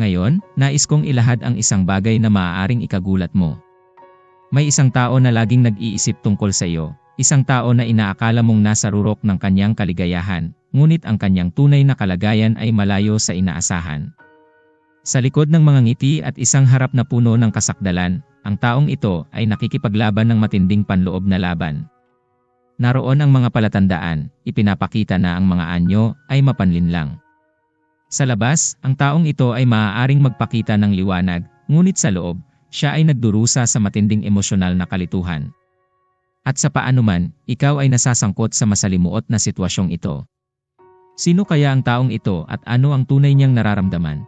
Ngayon, nais kong ilahad ang isang bagay na maaaring ikagulat mo. May isang tao na laging nag-iisip tungkol sa iyo, isang tao na inaakala mong nasa rurok ng kanyang kaligayahan, ngunit ang kanyang tunay na kalagayan ay malayo sa inaasahan. Sa likod ng mga ngiti at isang harap na puno ng kasakdalan, ang taong ito ay nakikipaglaban ng matinding panloob na laban. Naroon ang mga palatandaan, ipinapakita na ang mga anyo ay mapanlinlang. Sa labas, ang taong ito ay maaaring magpakita ng liwanag, ngunit sa loob, siya ay nagdurusa sa matinding emosyonal na kalituhan. At sa paanuman, ikaw ay nasasangkot sa masalimuot na sitwasyong ito. Sino kaya ang taong ito at ano ang tunay niyang nararamdaman?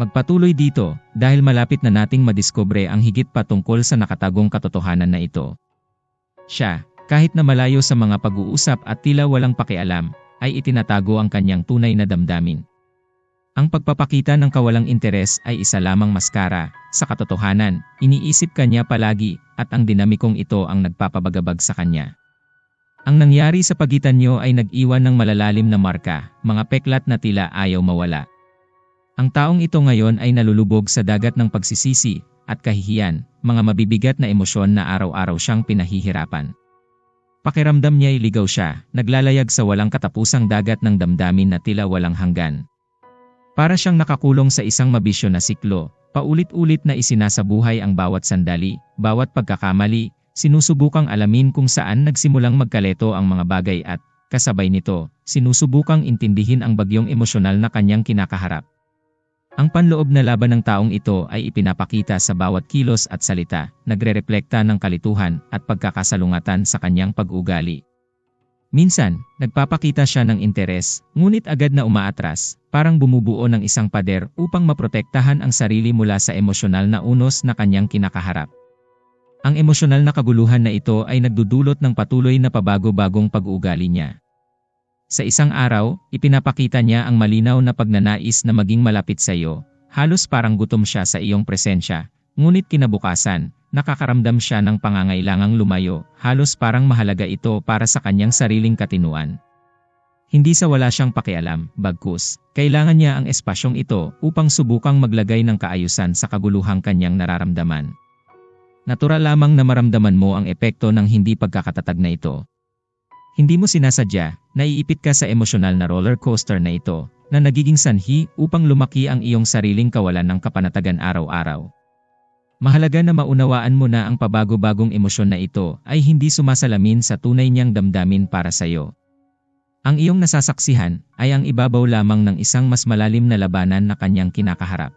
Magpatuloy dito dahil malapit na nating madiskubre ang higit pa tungkol sa nakatagong katotohanan na ito. Siya, kahit na malayo sa mga pag-uusap at tila walang pakialam, ay itinatago ang kanyang tunay na damdamin. Ang pagpapakita ng kawalang interes ay isa lamang maskara, sa katotohanan, iniisip kanya palagi at ang dinamikong ito ang nagpapabagabag sa kanya. Ang nangyari sa pagitan nyo ay nag-iwan ng malalalim na marka, mga peklat na tila ayaw mawala. Ang taong ito ngayon ay nalulubog sa dagat ng pagsisisi at kahihiyan, mga mabibigat na emosyon na araw-araw siyang pinahihirapan. Pakiramdam niya ay ligaw siya, naglalayag sa walang katapusang dagat ng damdamin na tila walang hanggan. Para siyang nakakulong sa isang mabisyo na siklo, paulit-ulit na isinasabuhay ang bawat sandali, bawat pagkakamali, sinusubukang alamin kung saan nagsimulang magkaleto ang mga bagay at, kasabay nito, sinusubukang intindihin ang bagyong emosyonal na kanyang kinakaharap. Ang panloob na laban ng taong ito ay ipinapakita sa bawat kilos at salita, nagre-replekta ng kalituhan at pagkakasalungatan sa kanyang pag-ugali. Minsan, nagpapakita siya ng interes, ngunit agad na umaatras, parang bumubuo ng isang pader upang maprotektahan ang sarili mula sa emosyonal na unos na kanyang kinakaharap. Ang emosyonal na kaguluhan na ito ay nagdudulot ng patuloy na pabago-bagong pag-uugali niya. Sa isang araw, ipinapakita niya ang malinaw na pagnanais na maging malapit sa iyo, halos parang gutom siya sa iyong presensya, ngunit kinabukasan, nakakaramdam siya ng pangangailangang lumayo, halos parang mahalaga ito para sa kanyang sariling katinuan. Hindi sa wala siyang pakialam, bagkus, kailangan niya ang espasyong ito upang subukang maglagay ng kaayusan sa kaguluhang kanyang nararamdaman. Natural lamang na maramdaman mo ang epekto ng hindi pagkakatatag na ito, hindi mo sinasadya, naiipit ka sa emosyonal na roller coaster na ito, na nagiging sanhi upang lumaki ang iyong sariling kawalan ng kapanatagan araw-araw. Mahalaga na maunawaan mo na ang pabago-bagong emosyon na ito ay hindi sumasalamin sa tunay niyang damdamin para sa iyo. Ang iyong nasasaksihan ay ang ibabaw lamang ng isang mas malalim na labanan na kanyang kinakaharap.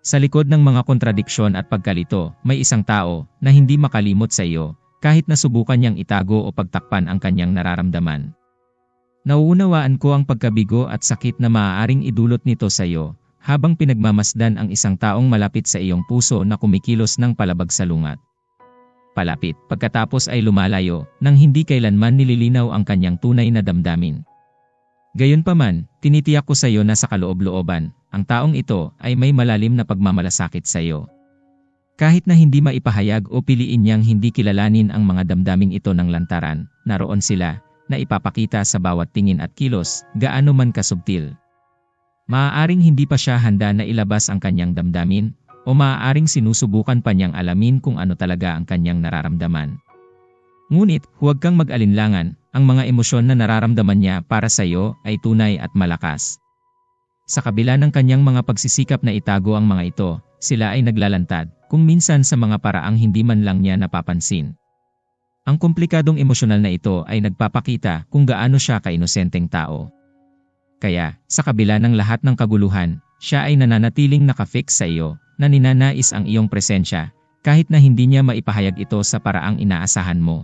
Sa likod ng mga kontradiksyon at pagkalito, may isang tao na hindi makalimot sa iyo kahit na subukan niyang itago o pagtakpan ang kanyang nararamdaman. Nauunawaan ko ang pagkabigo at sakit na maaaring idulot nito sa iyo, habang pinagmamasdan ang isang taong malapit sa iyong puso na kumikilos ng palabag sa lungat. Palapit, pagkatapos ay lumalayo, nang hindi kailanman nililinaw ang kanyang tunay na damdamin. Gayunpaman, tinitiyak ko sa iyo na sa kaloob-looban, ang taong ito ay may malalim na pagmamalasakit sa iyo. Kahit na hindi maipahayag o piliin niyang hindi kilalanin ang mga damdaming ito ng lantaran, naroon sila, na ipapakita sa bawat tingin at kilos, gaano man kasubtil. Maaaring hindi pa siya handa na ilabas ang kanyang damdamin, o maaaring sinusubukan pa niyang alamin kung ano talaga ang kanyang nararamdaman. Ngunit, huwag kang mag-alinlangan, ang mga emosyon na nararamdaman niya para sa iyo ay tunay at malakas. Sa kabila ng kanyang mga pagsisikap na itago ang mga ito, sila ay naglalantad, kung minsan sa mga paraang hindi man lang niya napapansin. Ang komplikadong emosyonal na ito ay nagpapakita kung gaano siya kainosenteng tao. Kaya, sa kabila ng lahat ng kaguluhan, siya ay nananatiling nakafix sa iyo, na ninanais ang iyong presensya, kahit na hindi niya maipahayag ito sa paraang inaasahan mo.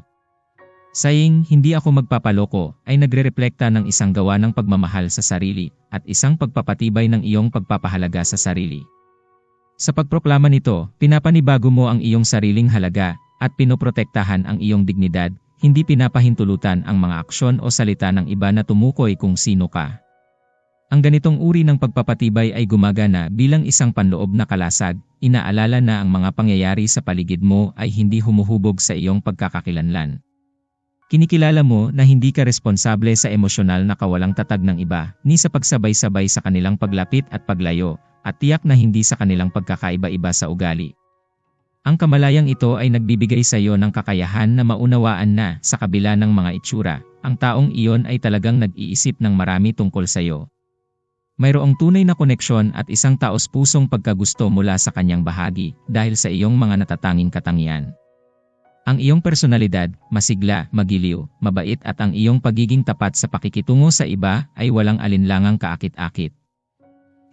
Saying, hindi ako magpapaloko, ay nagre-reflekta ng isang gawa ng pagmamahal sa sarili, at isang pagpapatibay ng iyong pagpapahalaga sa sarili. Sa pagproklama nito, pinapanibago mo ang iyong sariling halaga at pinoprotektahan ang iyong dignidad, hindi pinapahintulutan ang mga aksyon o salita ng iba na tumukoy kung sino ka. Ang ganitong uri ng pagpapatibay ay gumagana bilang isang panloob na kalasag, inaalala na ang mga pangyayari sa paligid mo ay hindi humuhubog sa iyong pagkakakilanlan. Kinikilala mo na hindi ka responsable sa emosyonal na kawalang tatag ng iba, ni sa pagsabay-sabay sa kanilang paglapit at paglayo, at tiyak na hindi sa kanilang pagkakaiba-iba sa ugali. Ang kamalayang ito ay nagbibigay sa iyo ng kakayahan na maunawaan na sa kabila ng mga itsura, ang taong iyon ay talagang nag-iisip ng marami tungkol sa iyo. Mayroong tunay na koneksyon at isang taos-pusong pagkagusto mula sa kanyang bahagi dahil sa iyong mga natatanging katangian. Ang iyong personalidad, masigla, magiliw, mabait at ang iyong pagiging tapat sa pakikitungo sa iba ay walang alinlangang kaakit-akit.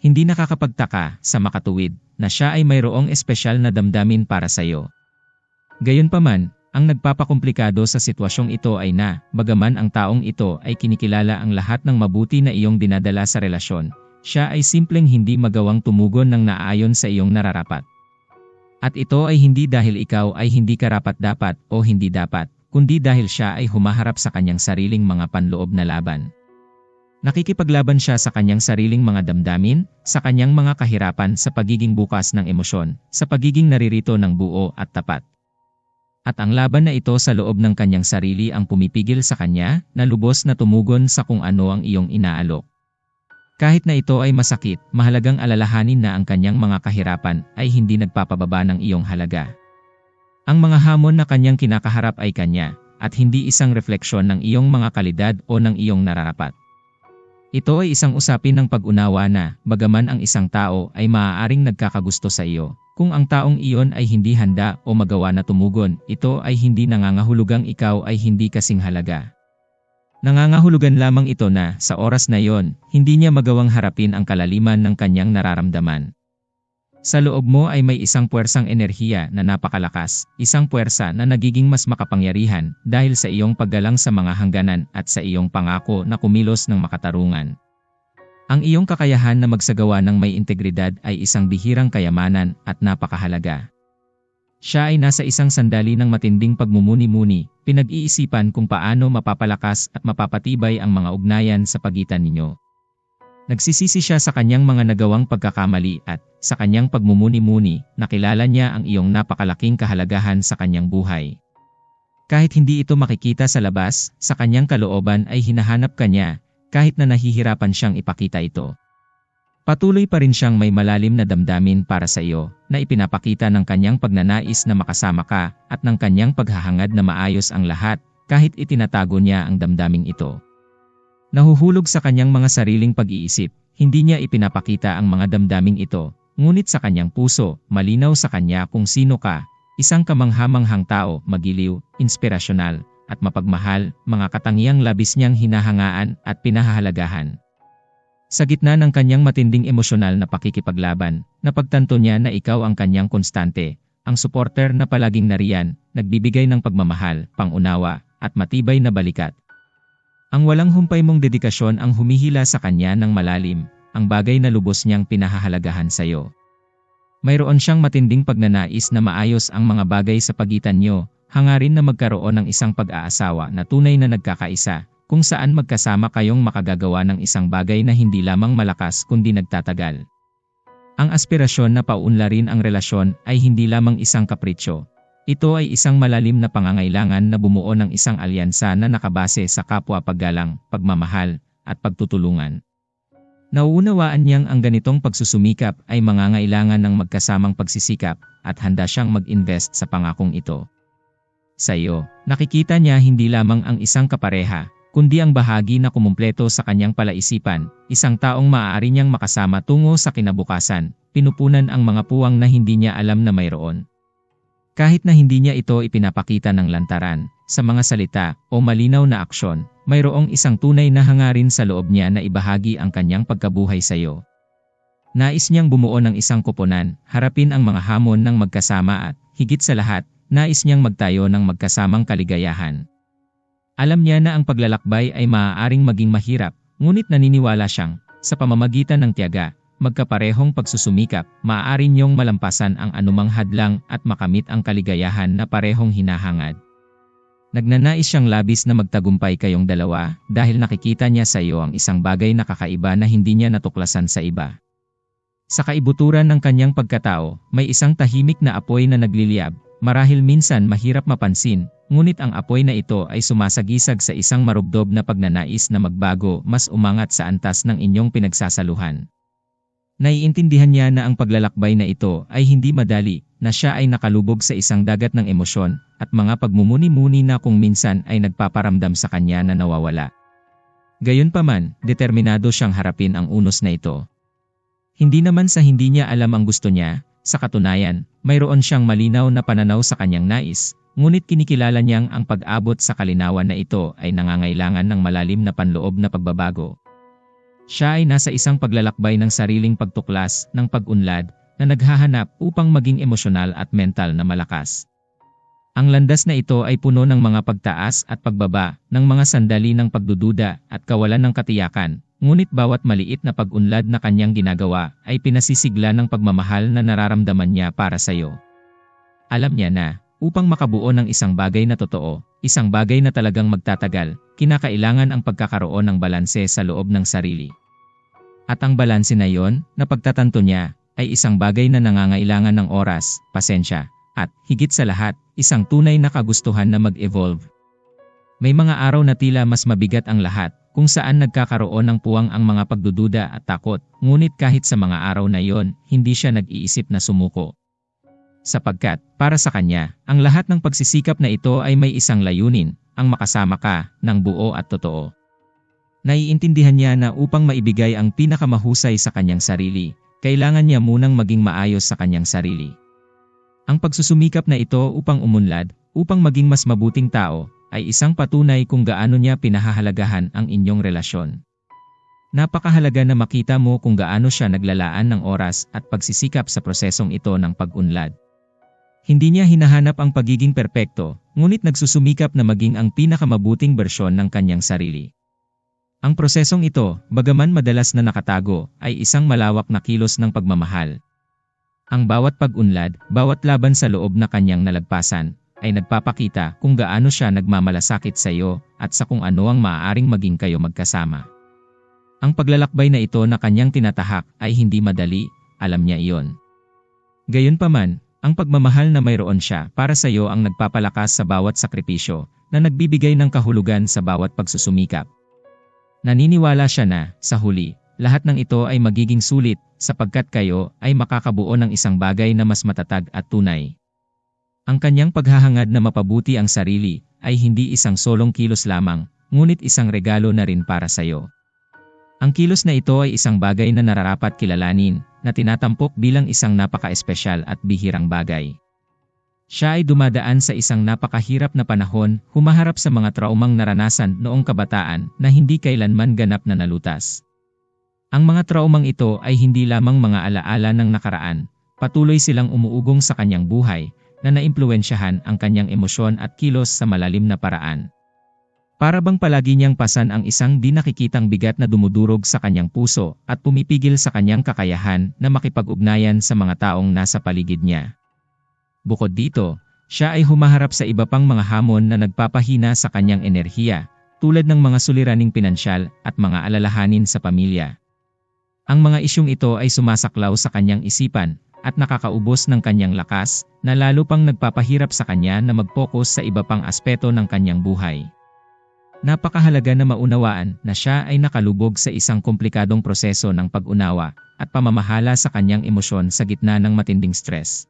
Hindi nakakapagtaka sa makatuwid na siya ay mayroong espesyal na damdamin para sa iyo. Gayunpaman, ang nagpapakomplikado sa sitwasyong ito ay na, bagaman ang taong ito ay kinikilala ang lahat ng mabuti na iyong dinadala sa relasyon, siya ay simpleng hindi magawang tumugon ng naayon sa iyong nararapat. At ito ay hindi dahil ikaw ay hindi karapat-dapat o hindi dapat, kundi dahil siya ay humaharap sa kanyang sariling mga panloob na laban. Nakikipaglaban siya sa kanyang sariling mga damdamin, sa kanyang mga kahirapan sa pagiging bukas ng emosyon, sa pagiging naririto ng buo at tapat. At ang laban na ito sa loob ng kanyang sarili ang pumipigil sa kanya na lubos na tumugon sa kung ano ang iyong inaalok. Kahit na ito ay masakit, mahalagang alalahanin na ang kanyang mga kahirapan ay hindi nagpapababa ng iyong halaga. Ang mga hamon na kanyang kinakaharap ay kanya, at hindi isang refleksyon ng iyong mga kalidad o ng iyong nararapat. Ito ay isang usapin ng pag-unawa na, bagaman ang isang tao ay maaaring nagkakagusto sa iyo, kung ang taong iyon ay hindi handa o magawa na tumugon, ito ay hindi nangangahulugang ikaw ay hindi kasing halaga. Nangangahulugan lamang ito na, sa oras na yon, hindi niya magawang harapin ang kalaliman ng kanyang nararamdaman. Sa loob mo ay may isang puwersang enerhiya na napakalakas, isang puwersa na nagiging mas makapangyarihan dahil sa iyong paggalang sa mga hangganan at sa iyong pangako na kumilos ng makatarungan. Ang iyong kakayahan na magsagawa ng may integridad ay isang bihirang kayamanan at napakahalaga. Siya ay nasa isang sandali ng matinding pagmumuni-muni, pinag-iisipan kung paano mapapalakas at mapapatibay ang mga ugnayan sa pagitan ninyo. Nagsisisi siya sa kanyang mga nagawang pagkakamali at, sa kanyang pagmumuni-muni, nakilala niya ang iyong napakalaking kahalagahan sa kanyang buhay. Kahit hindi ito makikita sa labas, sa kanyang kalooban ay hinahanap kanya, kahit na nahihirapan siyang ipakita ito. Patuloy pa rin siyang may malalim na damdamin para sa iyo, na ipinapakita ng kanyang pagnanais na makasama ka, at ng kanyang paghahangad na maayos ang lahat, kahit itinatago niya ang damdaming ito. Nahuhulog sa kanyang mga sariling pag-iisip, hindi niya ipinapakita ang mga damdaming ito, ngunit sa kanyang puso, malinaw sa kanya kung sino ka, isang kamanghamanghang tao, magiliw, inspirasyonal, at mapagmahal, mga katangiang labis niyang hinahangaan at pinahahalagahan. Sa gitna ng kanyang matinding emosyonal na pakikipaglaban, napagtanto niya na ikaw ang kanyang konstante, ang suporter na palaging nariyan, nagbibigay ng pagmamahal, pangunawa, at matibay na balikat. Ang walang humpay mong dedikasyon ang humihila sa kanya ng malalim, ang bagay na lubos niyang pinahahalagahan sa iyo. Mayroon siyang matinding pagnanais na maayos ang mga bagay sa pagitan niyo, hangarin na magkaroon ng isang pag-aasawa na tunay na nagkakaisa, kung saan magkasama kayong makagagawa ng isang bagay na hindi lamang malakas kundi nagtatagal. Ang aspirasyon na paunlarin ang relasyon ay hindi lamang isang kapritsyo. Ito ay isang malalim na pangangailangan na bumuo ng isang alyansa na nakabase sa kapwa paggalang, pagmamahal, at pagtutulungan. Nauunawaan niyang ang ganitong pagsusumikap ay mangangailangan ng magkasamang pagsisikap at handa siyang mag-invest sa pangakong ito. Sa iyo, nakikita niya hindi lamang ang isang kapareha, kundi ang bahagi na kumumpleto sa kanyang palaisipan, isang taong maaari niyang makasama tungo sa kinabukasan, pinupunan ang mga puwang na hindi niya alam na mayroon. Kahit na hindi niya ito ipinapakita ng lantaran, sa mga salita o malinaw na aksyon, mayroong isang tunay na hangarin sa loob niya na ibahagi ang kanyang pagkabuhay sa iyo. Nais niyang bumuo ng isang koponan, harapin ang mga hamon ng magkasama at, higit sa lahat, nais niyang magtayo ng magkasamang kaligayahan. Alam niya na ang paglalakbay ay maaaring maging mahirap, ngunit naniniwala siyang, sa pamamagitan ng tiyaga, magkaparehong pagsusumikap, maaari niyong malampasan ang anumang hadlang at makamit ang kaligayahan na parehong hinahangad. Nagnanais siyang labis na magtagumpay kayong dalawa dahil nakikita niya sa iyo ang isang bagay na kakaiba na hindi niya natuklasan sa iba. Sa kaibuturan ng kanyang pagkatao, may isang tahimik na apoy na nagliliyab, marahil minsan mahirap mapansin, ngunit ang apoy na ito ay sumasagisag sa isang marubdob na pagnanais na magbago mas umangat sa antas ng inyong pinagsasaluhan. Naiintindihan niya na ang paglalakbay na ito ay hindi madali, na siya ay nakalubog sa isang dagat ng emosyon, at mga pagmumuni-muni na kung minsan ay nagpaparamdam sa kanya na nawawala. Gayunpaman, determinado siyang harapin ang unos na ito. Hindi naman sa hindi niya alam ang gusto niya, sa katunayan, mayroon siyang malinaw na pananaw sa kanyang nais, ngunit kinikilala niyang ang pag-abot sa kalinawan na ito ay nangangailangan ng malalim na panloob na pagbabago. Siya ay nasa isang paglalakbay ng sariling pagtuklas ng pag-unlad na naghahanap upang maging emosyonal at mental na malakas. Ang landas na ito ay puno ng mga pagtaas at pagbaba, ng mga sandali ng pagdududa at kawalan ng katiyakan, Ngunit bawat maliit na pag-unlad na kanyang ginagawa ay pinasisigla ng pagmamahal na nararamdaman niya para sa iyo. Alam niya na, upang makabuo ng isang bagay na totoo, isang bagay na talagang magtatagal, kinakailangan ang pagkakaroon ng balanse sa loob ng sarili. At ang balanse na yon, na pagtatanto niya, ay isang bagay na nangangailangan ng oras, pasensya, at, higit sa lahat, isang tunay na kagustuhan na mag-evolve. May mga araw na tila mas mabigat ang lahat, kung saan nagkakaroon ng puwang ang mga pagdududa at takot, ngunit kahit sa mga araw na yon, hindi siya nag-iisip na sumuko. Sapagkat, para sa kanya, ang lahat ng pagsisikap na ito ay may isang layunin, ang makasama ka, ng buo at totoo. Naiintindihan niya na upang maibigay ang pinakamahusay sa kanyang sarili, kailangan niya munang maging maayos sa kanyang sarili. Ang pagsusumikap na ito upang umunlad, upang maging mas mabuting tao, ay isang patunay kung gaano niya pinahahalagahan ang inyong relasyon. Napakahalaga na makita mo kung gaano siya naglalaan ng oras at pagsisikap sa prosesong ito ng pag-unlad. Hindi niya hinahanap ang pagiging perpekto, ngunit nagsusumikap na maging ang pinakamabuting bersyon ng kanyang sarili. Ang prosesong ito, bagaman madalas na nakatago, ay isang malawak na kilos ng pagmamahal. Ang bawat pag-unlad, bawat laban sa loob na kanyang nalagpasan, ay nagpapakita kung gaano siya nagmamalasakit sa iyo at sa kung ano ang maaaring maging kayo magkasama. Ang paglalakbay na ito na kanyang tinatahak ay hindi madali, alam niya iyon. Gayunpaman, ang pagmamahal na mayroon siya para sa iyo ang nagpapalakas sa bawat sakripisyo na nagbibigay ng kahulugan sa bawat pagsusumikap. Naniniwala siya na, sa huli, lahat ng ito ay magiging sulit sapagkat kayo ay makakabuo ng isang bagay na mas matatag at tunay. Ang kanyang paghahangad na mapabuti ang sarili ay hindi isang solong kilos lamang, ngunit isang regalo na rin para sa iyo. Ang kilos na ito ay isang bagay na nararapat kilalanin, na tinatampok bilang isang napaka-espesyal at bihirang bagay. Siya ay dumadaan sa isang napakahirap na panahon, humaharap sa mga traumang naranasan noong kabataan na hindi kailanman ganap na nalutas. Ang mga traumang ito ay hindi lamang mga alaala ng nakaraan, patuloy silang umuugong sa kanyang buhay, na naimpluensyahan ang kanyang emosyon at kilos sa malalim na paraan. Para bang palagi niyang pasan ang isang di nakikitang bigat na dumudurog sa kanyang puso at pumipigil sa kanyang kakayahan na makipag-ugnayan sa mga taong nasa paligid niya. Bukod dito, siya ay humaharap sa iba pang mga hamon na nagpapahina sa kanyang enerhiya, tulad ng mga suliraning pinansyal at mga alalahanin sa pamilya. Ang mga isyong ito ay sumasaklaw sa kanyang isipan at nakakaubos ng kanyang lakas, na lalo pang nagpapahirap sa kanya na mag-focus sa iba pang aspeto ng kanyang buhay. Napakahalaga na maunawaan na siya ay nakalubog sa isang komplikadong proseso ng pag-unawa at pamamahala sa kanyang emosyon sa gitna ng matinding stress.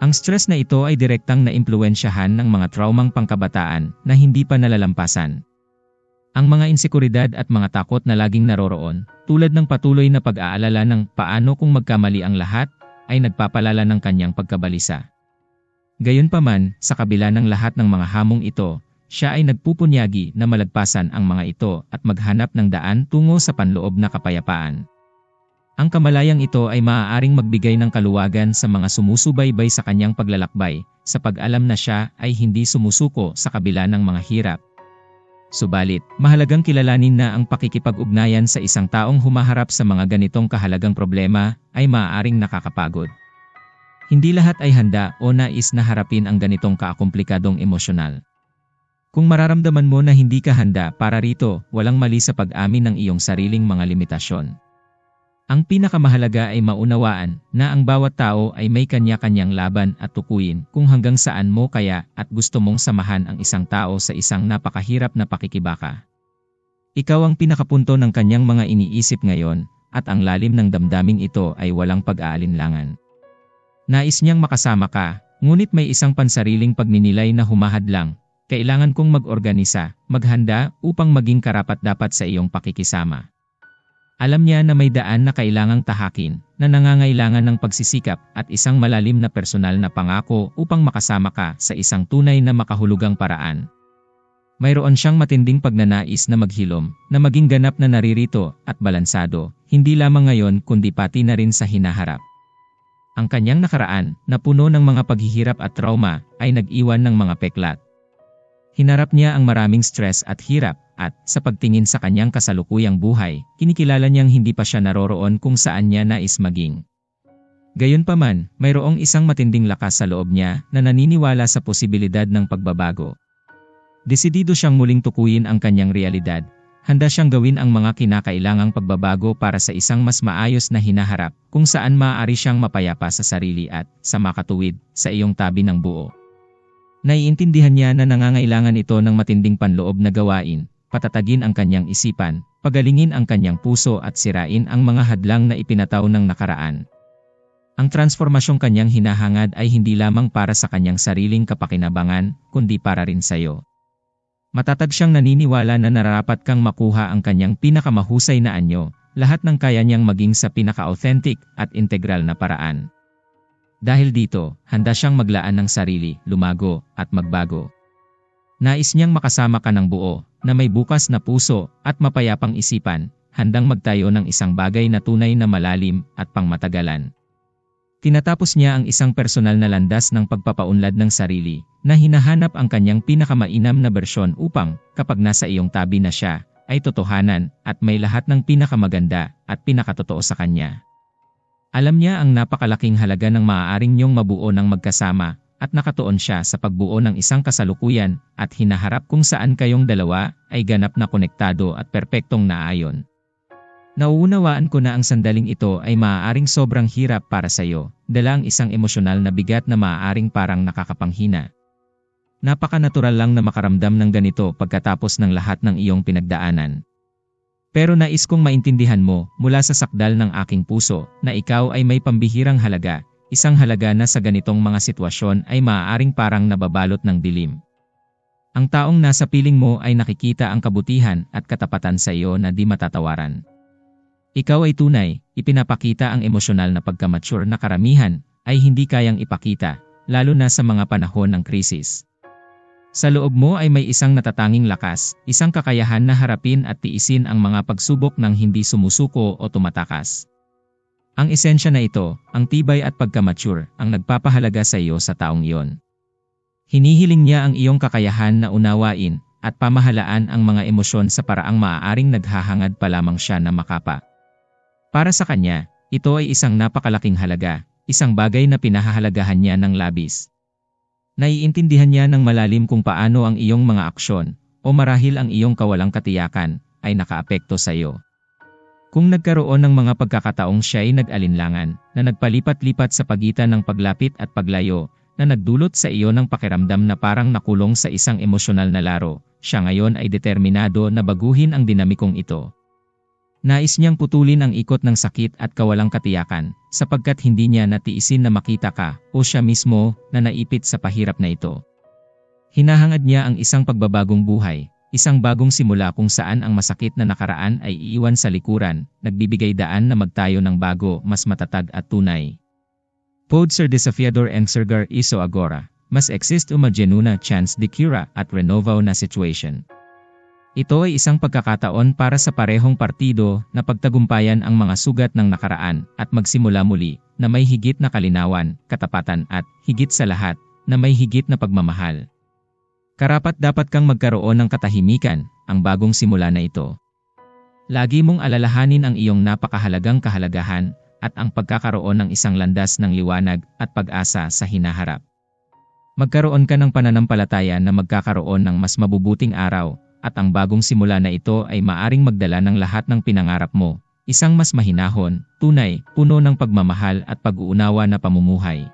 Ang stress na ito ay direktang naimpluensyahan ng mga traumang pangkabataan na hindi pa nalalampasan. Ang mga insekuridad at mga takot na laging naroroon, tulad ng patuloy na pag-aalala ng paano kung magkamali ang lahat, ay nagpapalala ng kanyang pagkabalisa. Gayunpaman, sa kabila ng lahat ng mga hamong ito, siya ay nagpupunyagi na malagpasan ang mga ito at maghanap ng daan tungo sa panloob na kapayapaan. Ang kamalayang ito ay maaaring magbigay ng kaluwagan sa mga sumusubaybay sa kanyang paglalakbay, sa pag-alam na siya ay hindi sumusuko sa kabila ng mga hirap, Subalit, mahalagang kilalanin na ang pakikipag-ugnayan sa isang taong humaharap sa mga ganitong kahalagang problema ay maaaring nakakapagod. Hindi lahat ay handa o nais na harapin ang ganitong kaakomplikadong emosyonal. Kung mararamdaman mo na hindi ka handa para rito, walang mali sa pag-amin ng iyong sariling mga limitasyon. Ang pinakamahalaga ay maunawaan na ang bawat tao ay may kanya-kanyang laban at tukuyin kung hanggang saan mo kaya at gusto mong samahan ang isang tao sa isang napakahirap na pakikibaka. Ikaw ang pinakapunto ng kanyang mga iniisip ngayon at ang lalim ng damdaming ito ay walang pag-aalinlangan. Nais niyang makasama ka, ngunit may isang pansariling pagninilay na humahadlang. Kailangan kong mag-organisa, maghanda upang maging karapat-dapat sa iyong pakikisama. Alam niya na may daan na kailangang tahakin, na nangangailangan ng pagsisikap at isang malalim na personal na pangako upang makasama ka sa isang tunay na makahulugang paraan. Mayroon siyang matinding pagnanais na maghilom, na maging ganap na naririto at balansado, hindi lamang ngayon kundi pati na rin sa hinaharap. Ang kanyang nakaraan, na puno ng mga paghihirap at trauma, ay nag-iwan ng mga peklat. Hinarap niya ang maraming stress at hirap, at sa pagtingin sa kanyang kasalukuyang buhay, kinikilala niyang hindi pa siya naroroon kung saan niya nais maging. Gayunpaman, mayroong isang matinding lakas sa loob niya na naniniwala sa posibilidad ng pagbabago. Desidido siyang muling tukuyin ang kanyang realidad. Handa siyang gawin ang mga kinakailangang pagbabago para sa isang mas maayos na hinaharap kung saan maaari siyang mapayapa sa sarili at sa makatuwid sa iyong tabi ng buo. Naiintindihan niya na nangangailangan ito ng matinding panloob na gawain patatagin ang kanyang isipan, pagalingin ang kanyang puso at sirain ang mga hadlang na ipinataw ng nakaraan. Ang transformasyong kanyang hinahangad ay hindi lamang para sa kanyang sariling kapakinabangan, kundi para rin sa iyo. Matatag siyang naniniwala na nararapat kang makuha ang kanyang pinakamahusay na anyo, lahat ng kaya niyang maging sa pinaka-authentic at integral na paraan. Dahil dito, handa siyang maglaan ng sarili, lumago, at magbago. Nais niyang makasama ka ng buo, na may bukas na puso at mapayapang isipan, handang magtayo ng isang bagay na tunay na malalim at pangmatagalan. Tinatapos niya ang isang personal na landas ng pagpapaunlad ng sarili, na hinahanap ang kanyang pinakamainam na bersyon upang, kapag nasa iyong tabi na siya, ay totohanan at may lahat ng pinakamaganda at pinakatotoo sa kanya. Alam niya ang napakalaking halaga ng maaaring niyong mabuo ng magkasama at nakatuon siya sa pagbuo ng isang kasalukuyan at hinaharap kung saan kayong dalawa ay ganap na konektado at perpektong naayon. Nauunawaan ko na ang sandaling ito ay maaaring sobrang hirap para sa iyo, dala ang isang emosyonal na bigat na maaaring parang nakakapanghina. Napaka-natural lang na makaramdam ng ganito pagkatapos ng lahat ng iyong pinagdaanan. Pero nais kong maintindihan mo mula sa sakdal ng aking puso na ikaw ay may pambihirang halaga Isang halaga na sa ganitong mga sitwasyon ay maaaring parang nababalot ng dilim. Ang taong nasa piling mo ay nakikita ang kabutihan at katapatan sa iyo na di matatawaran. Ikaw ay tunay, ipinapakita ang emosyonal na pagkamature na karamihan ay hindi kayang ipakita, lalo na sa mga panahon ng krisis. Sa loob mo ay may isang natatanging lakas, isang kakayahan na harapin at tiisin ang mga pagsubok ng hindi sumusuko o tumatakas. Ang esensya na ito, ang tibay at pagkamature, ang nagpapahalaga sa iyo sa taong iyon. Hinihiling niya ang iyong kakayahan na unawain at pamahalaan ang mga emosyon sa paraang maaaring naghahangad pa lamang siya na makapa. Para sa kanya, ito ay isang napakalaking halaga, isang bagay na pinahahalagahan niya ng labis. Naiintindihan niya ng malalim kung paano ang iyong mga aksyon, o marahil ang iyong kawalang katiyakan, ay nakaapekto sa iyo. Kung nagkaroon ng mga pagkakataong siya ay nag-alinlangan, na nagpalipat-lipat sa pagitan ng paglapit at paglayo, na nagdulot sa iyo ng pakiramdam na parang nakulong sa isang emosyonal na laro, siya ngayon ay determinado na baguhin ang dinamikong ito. Nais niyang putulin ang ikot ng sakit at kawalang katiyakan, sapagkat hindi niya natiisin na makita ka o siya mismo na naipit sa pahirap na ito. Hinahangad niya ang isang pagbabagong buhay, Isang bagong simula kung saan ang masakit na nakaraan ay iiwan sa likuran, nagbibigay daan na magtayo ng bago, mas matatag at tunay. Pod ser desafiador ang sergar iso agora, mas exist uma genuina chance de cura at renovo na situation. Ito ay isang pagkakataon para sa parehong partido na pagtagumpayan ang mga sugat ng nakaraan at magsimula muli na may higit na kalinawan, katapatan at, higit sa lahat, na may higit na pagmamahal. Karapat dapat kang magkaroon ng katahimikan, ang bagong simula na ito. Lagi mong alalahanin ang iyong napakahalagang kahalagahan at ang pagkakaroon ng isang landas ng liwanag at pag-asa sa hinaharap. Magkaroon ka ng pananampalataya na magkakaroon ng mas mabubuting araw at ang bagong simula na ito ay maaring magdala ng lahat ng pinangarap mo, isang mas mahinahon, tunay, puno ng pagmamahal at pag-uunawa na pamumuhay.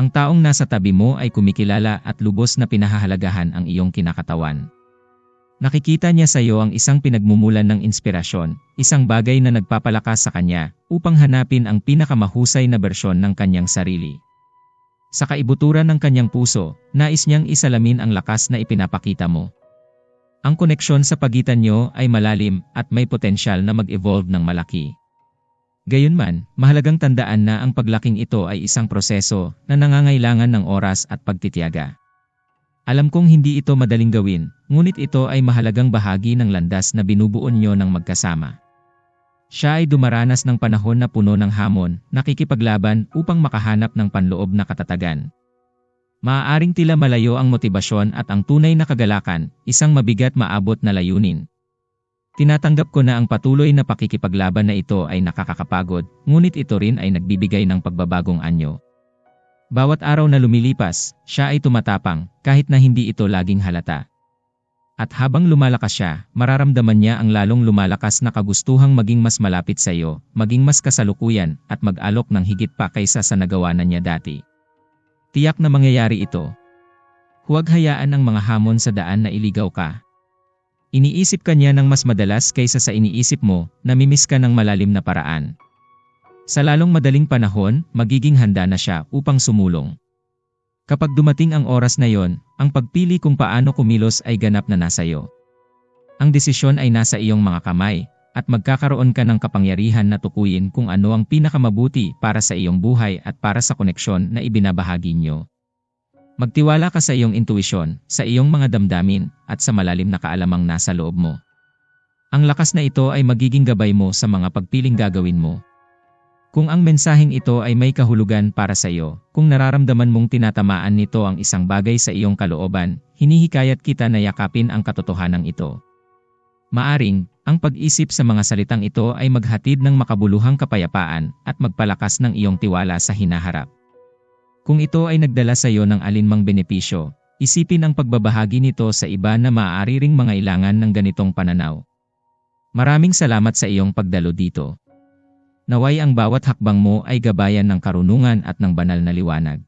Ang taong nasa tabi mo ay kumikilala at lubos na pinahahalagahan ang iyong kinakatawan. Nakikita niya sa iyo ang isang pinagmumulan ng inspirasyon, isang bagay na nagpapalakas sa kanya upang hanapin ang pinakamahusay na bersyon ng kanyang sarili. Sa kaibuturan ng kanyang puso, nais niyang isalamin ang lakas na ipinapakita mo. Ang koneksyon sa pagitan niyo ay malalim at may potensyal na mag-evolve ng malaki. Gayunman, mahalagang tandaan na ang paglaking ito ay isang proseso na nangangailangan ng oras at pagtitiyaga. Alam kong hindi ito madaling gawin, ngunit ito ay mahalagang bahagi ng landas na binubuo niyo ng magkasama. Siya ay dumaranas ng panahon na puno ng hamon, nakikipaglaban upang makahanap ng panloob na katatagan. Maaaring tila malayo ang motibasyon at ang tunay na kagalakan, isang mabigat maabot na layunin. Tinatanggap ko na ang patuloy na pakikipaglaban na ito ay nakakakapagod, ngunit ito rin ay nagbibigay ng pagbabagong anyo. Bawat araw na lumilipas, siya ay tumatapang, kahit na hindi ito laging halata. At habang lumalakas siya, mararamdaman niya ang lalong lumalakas na kagustuhang maging mas malapit sa iyo, maging mas kasalukuyan, at mag-alok ng higit pa kaysa sa nagawa na niya dati. Tiyak na mangyayari ito. Huwag hayaan ang mga hamon sa daan na iligaw ka. Iniisip ka niya ng mas madalas kaysa sa iniisip mo, namimiss ka ng malalim na paraan. Sa lalong madaling panahon, magiging handa na siya upang sumulong. Kapag dumating ang oras na yon, ang pagpili kung paano kumilos ay ganap na nasa iyo. Ang desisyon ay nasa iyong mga kamay, at magkakaroon ka ng kapangyarihan na tukuyin kung ano ang pinakamabuti para sa iyong buhay at para sa koneksyon na ibinabahagi niyo. Magtiwala ka sa iyong intuisyon, sa iyong mga damdamin, at sa malalim na kaalamang nasa loob mo. Ang lakas na ito ay magiging gabay mo sa mga pagpiling gagawin mo. Kung ang mensaheng ito ay may kahulugan para sa iyo, kung nararamdaman mong tinatamaan nito ang isang bagay sa iyong kalooban, hinihikayat kita na yakapin ang katotohanan ito. Maaring, ang pag-isip sa mga salitang ito ay maghatid ng makabuluhang kapayapaan at magpalakas ng iyong tiwala sa hinaharap. Kung ito ay nagdala sa iyo ng alinmang benepisyo, isipin ang pagbabahagi nito sa iba na maaari ring mangailangan ng ganitong pananaw. Maraming salamat sa iyong pagdalo dito. Naway ang bawat hakbang mo ay gabayan ng karunungan at ng banal na liwanag.